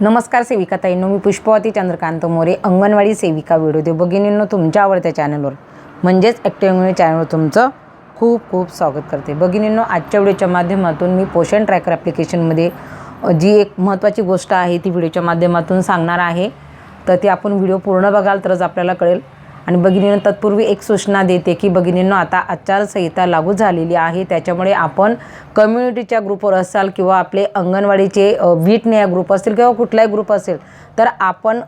नमस्कार सेविका ताईंनो मी पुष्पवती चंद्रकांत मोरे अंगणवाडी सेविका व्हिडिओ दे भगिनींनो तुमच्या आवडत्या चॅनलवर. म्हणजेच ॲक्टिव्ह अंगणवाडी चॅनलवर तुमचं खूप खूप स्वागत करते. भगिनींनो आजच्या व्हिडिओच्या माध्यमातून मी पोषण ट्रॅकर ॲप्लिकेशनमध्ये जी एक महत्त्वाची गोष्ट आहे ती व्हिडिओच्या माध्यमातून सांगणार आहे. तर ती आपण व्हिडिओ पूर्ण बघाल तरच आपल्याला कळेल. आणि भगिनीनं तत्पूर्वी एक सूचना देते की भगिनींना आता आचारसंहिता लागू झालेली आहे. त्याच्यामुळे आपण कम्युनिटीच्या ग्रुपवर असाल किंवा आपले अंगणवाडीचे वीटने ग्रुप असतील किंवा कुठलाही ग्रुप असेल तर आपण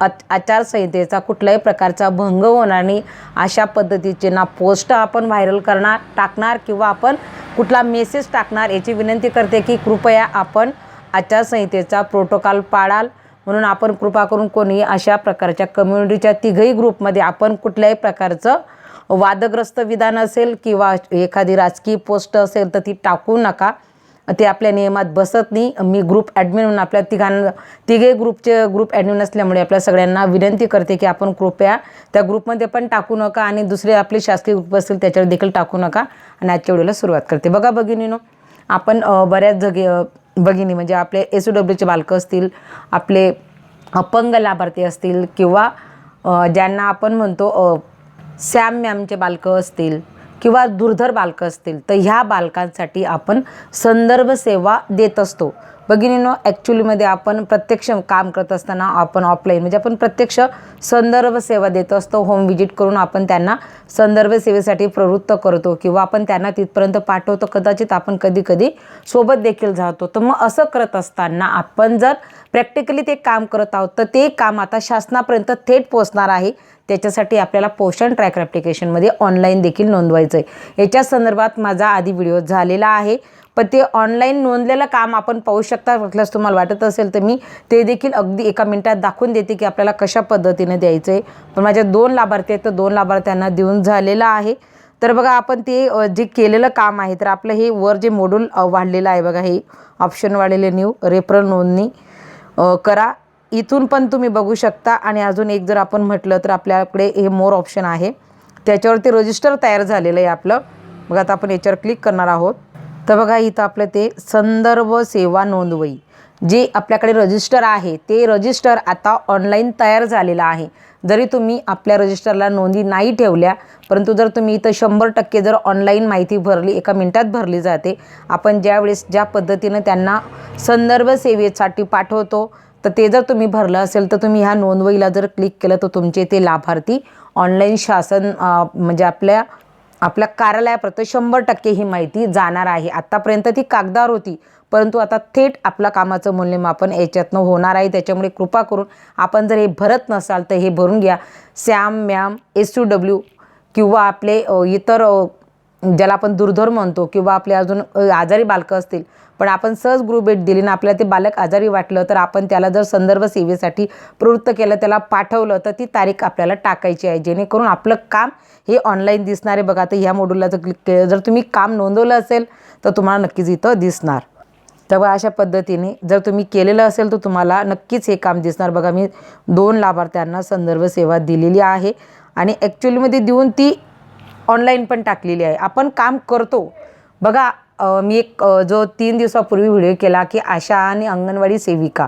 आचारसंहितेचा कुठल्याही प्रकारचा भंग होणार नाही. अशा पद्धतीचे ना पोस्ट आपण व्हायरल करणार टाकणार किंवा आपण कुठला मेसेज टाकणार याची विनंती करते की कृपया आपण आचारसंहितेचा प्रोटोकॉल पाळाल. म्हणून आपण कृपा करून कोणी अशा प्रकारच्या कम्युनिटीच्या तिघही ग्रुपमध्ये आपण कुठल्याही प्रकारचं वादग्रस्त विधान असेल किंवा एखादी राजकीय पोस्ट असेल तर ती टाकू नका. ते आपल्या नियमात बसत नाही. मी ग्रुप ॲडमिन म्हणून आपल्या तिघांना तिघे ग्रुपचे ग्रुप ॲडमिन असल्यामुळे आपल्या सगळ्यांना विनंती करते की आपण कृपया त्या ग्रुपमध्ये पण टाकू नका आणि दुसरे आपले शासकीय ग्रुप असतील त्याच्यावर देखील टाकू नका. आणि आजच्या व्हिडिओला सुरुवात करते. बघा भगिनीनो आपण बऱ्याच जगे भगिनी म्हणजे आपले एस डब्ल्यूचे बालकं असतील आपले अपंग लाभार्थी असतील किंवा ज्यांना आपण म्हणतो सॅम मॅमचे बालकं असतील किंवा दुर्धर बालकं असतील तर ह्या बालकांसाठी आपण संदर्भ सेवा देत असतो. भगिनीनो ॲक्च्युलीमध्ये आपण प्रत्यक्ष काम करत असताना आपण ऑफलाईन म्हणजे आपण प्रत्यक्ष संदर्भ सेवा देत असतो. होम विजिट करून आपण त्यांना संदर्भ सेवेसाठी प्रवृत्त करतो किंवा आपण त्यांना तिथपर्यंत पाठवतो. कदाचित आपण कधी कधी सोबत देखील जातो. तर मग असं करत असताना आपण जर प्रॅक्टिकली ते काम करत आहोत तर ते काम आता शासनापर्यंत थेट पोहोचणार आहे. त्याच्यासाठी आपल्याला पोषण ट्रॅकर ॲप्लिकेशनमध्ये ऑनलाईन देखील नोंदवायचं आहे याच्या संदर्भात माझा आधी व्हिडिओ झालेला आहे. पण ते ऑनलाईन नोंदलेलं काम आपण पाहू शकता. म्हटल्यास तुम्हाला वाटत असेल तर मी ते देखील अगदी एका मिनिटात दाखवून देते की आपल्याला कशा पद्धतीने द्यायचं आहे पण माझ्या दोन लाभार्थी आहेत तर दोन लाभार्थ्यांना देऊन झालेलं आहे. तर बघा आपण ते जे केलेलं काम आहे तर आपलं हे वर जे मॉड्यूल वाढलेलं आहे बघा हे ऑप्शन वाढलेले न्यू रेफरल नोंदणी करा. इथून पण तुम्ही बघू शकता. आणि अजून एक जर आपण म्हटलं तर आपल्याकडे हे मोर ऑप्शन आहे. त्याच्यावरती रजिस्टर तयार झालेलं आहे आपलं. बघा आता आपण याच्यावर क्लिक करणार आहोत. तर बघा इथं आपलं ते संदर्भ सेवा नोंदवई. जे आपल्याकडे रजिस्टर आहे ते रजिस्टर आता ऑनलाईन तयार झालेलं आहे. जरी तुम्ही आपल्या रजिस्टरला नोंदी नाही ठेवल्या परंतु जर तुम्ही इथं शंभर टक्के जर ऑनलाईन माहिती भरली एका मिनिटात भरली जाते. आपण ज्यावेळेस ज्या पद्धतीनं त्यांना संदर्भ सेवेसाठी पाठवतो तर ते जर तुम्ही भरलं असेल तर तुम्ही ह्या नोंदवहीला जर क्लिक केलं तर तुमचे ते लाभार्थी ऑनलाईन शासन म्हणजे आपल्या आपल्या कार्यालयापर्यंत शंभर टक्के ही माहिती जाणार आहे. आत्तापर्यंत ती कागदावर होती परंतु आता थेट आपल्या कामाचं मूल्यमापन याच्यातनं होणार आहे. त्याच्यामुळे कृपा करून आपण जर हे भरत नसाल तर हे भरून घ्या. SAM MAM S U W किंवा आपले इतर ज्याला आपण दुर्धर म्हणतो किंवा आपले अजून आजारी बालकं असतील पण आपण सहज ग्रुप भेट दिली ना आपल्याला ते बालक आजारी वाटलं तर आपण त्याला जर संदर्भ सेवेसाठी प्रवृत्त केलं त्याला पाठवलं तर ती तारीख आपल्याला टाकायची आहे. जेणेकरून आपलं काम हे ऑनलाईन दिसणार आहे. बघा तर ह्या मॉड्यूलला जर क्लिक केलं जर तुम्ही काम नोंदवलं असेल तर तुम्हाला नक्कीच इथं दिसणार. तेव्हा अशा पद्धतीने जर तुम्ही केलेलं असेल तर तुम्हाला नक्कीच हे काम दिसणार. बघा मी दोन लाभार्थ्यांना संदर्भ सेवा दिलेली आहे. आणि ॲक्च्युलीमध्ये देऊन ती ऑनलाईन पण टाकलेली आहे. आपण काम करतो. बघा मी एक जो तीन दिवसापूर्वी व्हिडिओ केला की आशा आणि अंगणवाडी सेविका.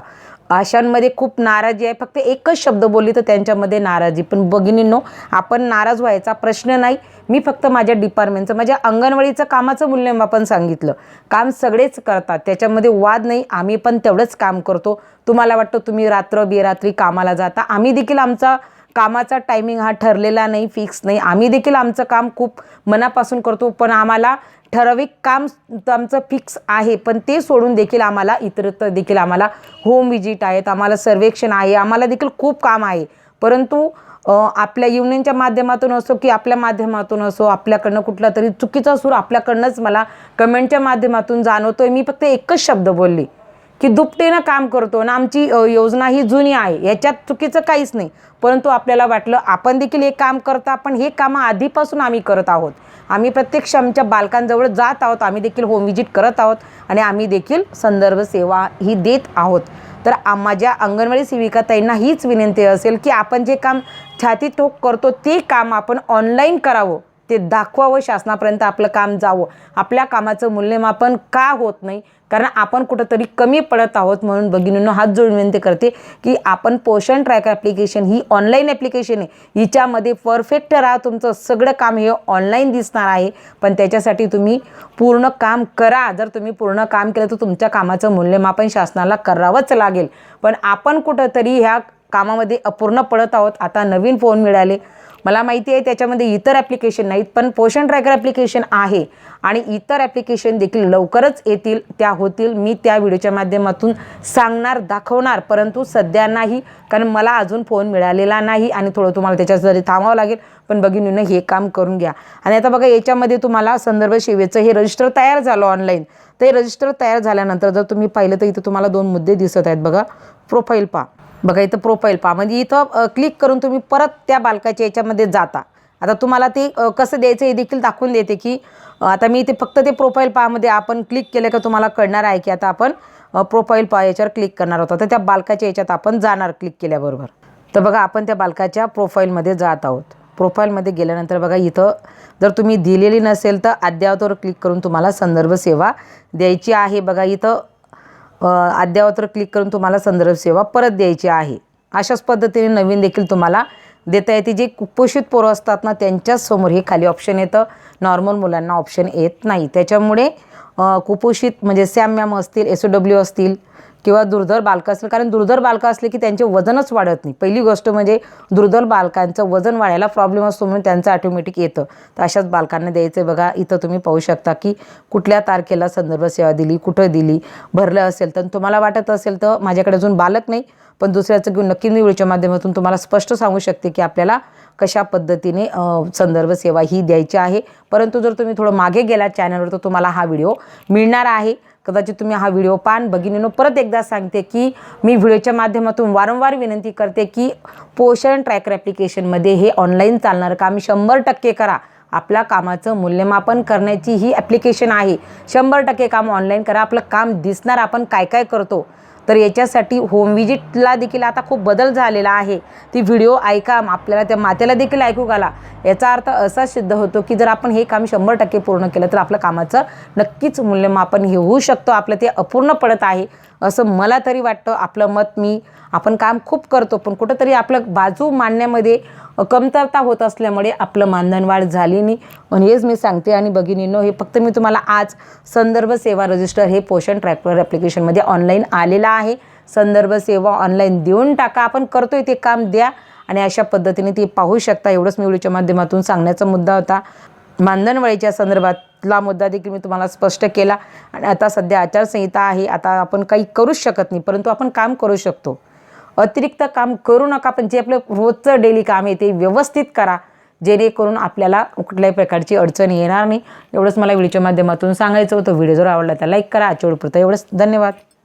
आशांमध्ये खूप नाराजी आहे. फक्त एकच शब्द बोलली तर त्यांच्यामध्ये नाराजी. पण भगिनींनो आपण नाराज व्हायचा प्रश्न नाही. मी फक्त माझ्या डिपार्टमेंटचं माझ्या अंगणवाडीचं कामाचं मूल्यमापन सांगितलं. काम सगळेच करतात. त्याच्यामध्ये वाद नाही. आम्ही पण तेवढंच काम करतो. तुम्हाला वाटतं तुम्ही रात्र बेरात्री कामाला जाता. आम्ही देखील आमचा कामाचा टायमिंग हा ठरलेला नाही फिक्स नाही. आम्ही देखील आमचं काम खूप मनापासून करतो पण आम्हाला ठराविक काम आमचं फिक्स आहे पण ते सोडून देखील आम्हाला इतरत्र देखील आम्हाला होम विजिट आहेत आम्हाला सर्वेक्षण आहे आम्हाला देखील खूप काम आहे. परंतु आपल्या युनियनच्या माध्यमातून असो की आपल्या माध्यमातून असो आपल्याकडनं कुठला तरी चुकीचा सूर आपल्याकडनंच मला कमेंटच्या माध्यमातून जाणवतो आहे मी फक्त एकच शब्द बोलली. की दुपटीनं काम करतो आणि आमची योजना ही जुनी आहे. याच्यात चुकीचं काहीच नाही. परंतु आपल्याला वाटलं आपण देखील हे काम करता पण हे कामं आधीपासून आम्ही करत आहोत. आम्ही प्रत्यक्ष आमच्या बालकांजवळ जात आहोत. आम्ही देखील होम विजिट करत आहोत आणि आम्ही देखील संदर्भ सेवा ही देत आहोत. तर माझ्या अंगणवाडी सेविका ताईंना हीच विनंती असेल की आपण जे काम छाती ठोक करतो ते काम आपण ऑनलाईन करावं. ते दाखवावं शासनापर्यंत आपलं काम जावं. आपल्या कामाचं मूल्यमापन का होत नाही? कारण आपण कुठंतरी कमी पडत आहोत म्हणून भगिनींनो हात जोडून विनंती करते की आपण पोषण ट्रॅक ॲप्लिकेशन ही ऑनलाईन ॲप्लिकेशन आहे. हिच्यामध्ये परफेक्ट राहा तुमचं सगळं काम हे ऑनलाईन दिसणार आहे. पण त्याच्यासाठी तुम्ही पूर्ण काम करा. जर तुम्ही पूर्ण काम केलं तर तुमच्या कामाचं मूल्यमापन शासनाला करावंच लागेल. पण आपण कुठंतरी ह्या कामामध्ये अपूर्ण पडत आहोत. आता नवीन फोन मिळाले. मला माहिती आहे त्याच्यामध्ये इतर ॲप्लिकेशन नाहीत पण पोषण ट्रॅकर ॲप्लिकेशन आहे. आणि इतर ॲप्लिकेशन देखील लवकरच येतील त्या होतील. मी त्या व्हिडिओच्या माध्यमातून सांगणार दाखवणार. परंतु सध्या नाही कारण मला अजून फोन मिळालेला नाही आणि थोडं तुम्हाला त्याच्यासाठी थांबावं लागेल पण बघिनीनं हे काम करून घ्या. आणि आता बघा याच्यामध्ये तुम्हाला संदर्भ सेवेचं हे रजिस्टर तयार झालं ऑनलाईन ते रजिस्टर तयार झाल्यानंतर जर तुम्ही पाहिलं तर इथं तुम्हाला दोन मुद्दे दिसत आहेत बघा. प्रोफाईल पा बघा इथं प्रोफाईल पहा. म्हणजे इथं क्लिक करून तुम्ही परत त्या बालकाच्या याच्यामध्ये जाता. आता तुम्हाला ते कसं द्यायचं हे देखील दाखवून देते की आता मी ते फक्त ते प्रोफाईल पामध्ये आपण क्लिक केलं का तुम्हाला कळणार आहे की आता आपण प्रोफाईल पा याच्यावर क्लिक करणार होतो तर त्या बालकाच्या याच्यात आपण जाणार क्लिक केल्याबरोबर. तर बघा आपण त्या बालकाच्या प्रोफाईलमध्ये जात आहोत. प्रोफाईलमध्ये गेल्यानंतर बघा इथं जर तुम्ही दिलेली नसेल तर अद्ययावतवर क्लिक करून तुम्हाला संदर्भ सेवा द्यायची आहे. बघा इथं अ, क्लिक करून तुम्हाला संदर्भ सेवा परत द्यायची आहे. अशाच पद्धतीने नवीन देखील तुम्हाला देता येते. जे कुपोषित पोरं असतात ना त्यांच्याच समोर हे खाली ऑप्शन येतं. नॉर्मल मुलांना ऑप्शन येत नाही. त्याच्यामुळे कुपोषित म्हणजे सॅम मॅम असतील एस ओ डब्ल्यू असतील किंवा दुर्धर बालकं असतील कारण दुर्धर बालकं असले की त्यांचे वजनच वाढत नाही. पहिली गोष्ट म्हणजे दुर्धर बालकांचं वजन वाढायला प्रॉब्लेम असतो म्हणून त्यांचं ऑटोमॅटिक येतं. तर अशाच बालकांना द्यायचं आहे बघा इथं तुम्ही पाहू शकता की कुठल्या तारखेला संदर्भ सेवा दिली कुठं दिली भरलं असेल तर तुम्हाला वाटत असेल तर माझ्याकडे अजून बालक नाही पण दुसऱ्याचं घेऊन नक्की मी व्हिडिओच्या माध्यमातून तुम्हाला स्पष्ट सांगू शकते की आपल्याला कशा पद्धतीने संदर्भ सेवा ही द्यायची आहे. परंतु जर तुम्ही थोडं मागे गेला चॅनलवर तर तुम्हाला हा व्हिडिओ मिळणार आहे. कदाचित तुम्ही हा व्हिडिओ पान भगिनीनो परत एकदा सांगते की मी व्हिडिओच्या माध्यमातून वारंवार विनंती करते की पोषण ट्रॅकर ॲप्लिकेशनमध्ये हे ऑनलाईन चालणारं काम शंभर टक्के करा. आपल्या कामाचं मूल्यमापन करण्याची ही ॲप्लिकेशन आहे. शंभर टक्के काम ऑनलाईन करा. आपलं काम दिसणार आपण काय काय करतो? तर याच्यासाठी होम विजिटला देखील आता खूप बदल झालेला आहे. ती व्हिडिओ ऐका आपल्याला त्या मातेला देखील ऐकू घाला. याचा अर्थ असा सिद्ध होतो की जर आपण हे काम शंभर टक्के पूर्ण केलं तर आपलं कामाचं नक्कीच मूल्यमापन हे होऊ शकतो. आपलं ते अपूर्ण पडत आहे असं मला तरी वाटतं. आपलं मत मी आपण काम खूप करतो पण कुठंतरी आपलं बाजू मांडण्यामध्ये कमतरता होत असल्यामुळे आपलं मानधन वाढ झाली नाही. पण हेच मी सांगते आणि भगिनींनो हे फक्त मी तुम्हाला आज संदर्भ सेवा रजिस्टर हे पोषण ट्रॅक्टर ॲप्लिकेशनमध्ये ऑनलाईन आलेलं आहे. आहे. संदर्भ सेवा ऑनलाईन देऊन टाका. आपण करतोय ते काम द्या आणि अशा पद्धतीने ते पाहू शकता. एवढंच मी व्हिडिओच्या माध्यमातून सांगण्याचा मुद्दा होता. मानधनवळीच्या संदर्भातला मुद्दा देखील मी तुम्हाला स्पष्ट केला. आणि आता सध्या आचारसंहिता आहे. आता आपण काही करूच शकत नाही परंतु आपण काम करू शकतो. अतिरिक्त काम करू नका पण जे आपलं रोजचं डेली काम आहे ते व्यवस्थित करा. जेणेकरून आपल्याला कुठल्याही प्रकारची अडचण येणार नाही. एवढंच मला व्हिडिओच्या माध्यमातून सांगायचं होतं. व्हिडिओ जर आवडला तर लाईक करा. आजच्या पुरतं एवढंच. धन्यवाद.